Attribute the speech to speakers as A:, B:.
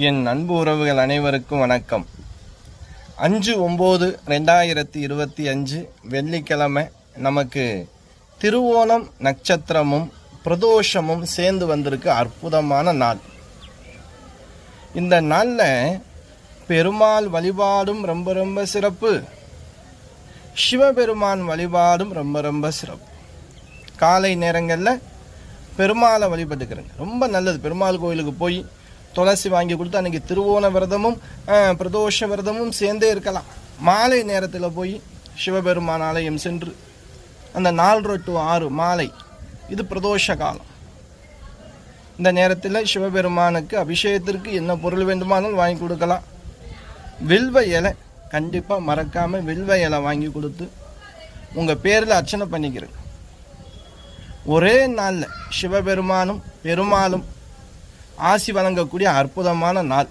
A: என் அன்பு உறவுகள் அனைவருக்கும் வணக்கம். அஞ்சு ஒம்பது ரெண்டாயிரத்தி இருபத்தி அஞ்சு வெள்ளிக்கிழமை நமக்கு திருவோணம் நட்சத்திரமும் பிரதோஷமும் சேர்ந்து வந்திருக்கு அற்புதமான நாள். இந்த நாளில் பெருமாள் வழிபாடும் ரொம்ப ரொம்ப சிறப்பு. சிவபெருமான் வழிபாடும் ரொம்ப ரொம்ப சிறப்பு. காலை நேரங்களில் பெருமாளை வழிபட்டுக்கிறேங்க. ரொம்ப நல்லது. பெருமாள் கோயிலுக்கு போய் துளசி வாங்கி கொடுத்து அன்றைக்கி திருவோண விரதமும் பிரதோஷ விரதமும் சேர்ந்தே இருக்கலாம். மாலை நேரத்தில் போய் சிவபெருமான் ஆலயம் சென்று அந்த நாலு டு ஆறு மாலை இது பிரதோஷ காலம். இந்த நேரத்தில் சிவபெருமானுக்கு அபிஷேகத்திற்கு என்ன பொருள் வேண்டுமானாலும் வாங்கி கொடுக்கலாம். வில்வ இலை கண்டிப்பாக மறக்காமல் வில்வ இலை வாங்கி கொடுத்து உங்கள் பேரில் அர்ச்சனை பண்ணிக்கிறேன். ஒரே நாளில் சிவபெருமானும் பெருமாளும் ஆசி வழங்கக்கூடிய அற்புதமான நாள்.